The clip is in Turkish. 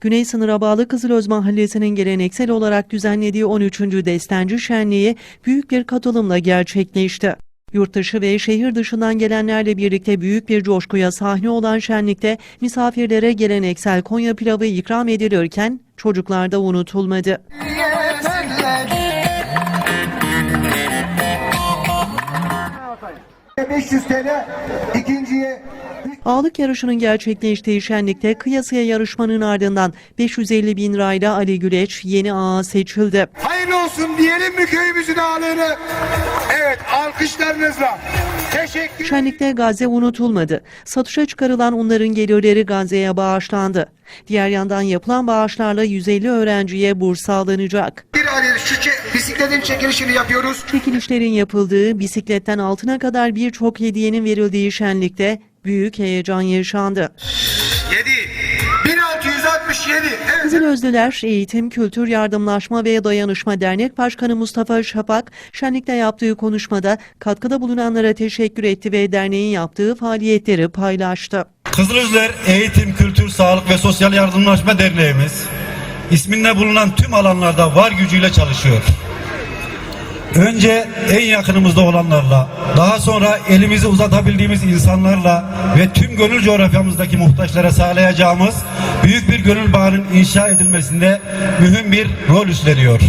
Güney sınıra bağlı Kızılöz Mahallesi'nin geleneksel olarak düzenlediği 13. Destenci Şenliği büyük bir katılımla gerçekleşti. Yurtdışı ve şehir dışından gelenlerle birlikte büyük bir coşkuya sahne olan şenlikte misafirlere geleneksel Konya pilavı ikram edilirken çocuklar da unutulmadı. Yeterler. 500 TL ikinciye Ağlık yarışının gerçekleştiği şenlikte kıyasıya yarışmanın ardından 550 bin lirayla Ali Güleç yeni ağa seçildi. hayırlı olsun diyelim mi köyümüzün ağalarını? Evet alkışlarınızla. Teşekkür Şenlikte Gazze unutulmadı. Satışa çıkarılan unların gelirleri Gazze'ye bağışlandı. Diğer yandan yapılan bağışlarla 150 öğrenciye burs sağlanacak. Bir araya şu bisikletin çekilişini yapıyoruz. Çekilişlerin yapıldığı, bisikletten altına kadar birçok hediyenin verildiği şenlikte büyük heyecan yaşandı. 7 1667 Evet. Kızılözlüler Eğitim, Kültür, Yardımlaşma ve Dayanışma Dernek Başkanı Mustafa Şapak, şenlikte yaptığı konuşmada katkıda bulunanlara teşekkür etti ve derneğin yaptığı faaliyetleri paylaştı. Kızılözler Eğitim, Kültür, Sağlık ve Sosyal Yardımlaşma Derneğimiz isminde bulunan tüm alanlarda var gücüyle çalışıyor. Önce en yakınımızda olanlarla, daha sonra elimizi uzatabildiğimiz insanlarla ve tüm gönül coğrafyamızdaki muhtaçlara sağlayacağımız büyük bir gönül bağının inşa edilmesinde mühim bir rol üstleniyor.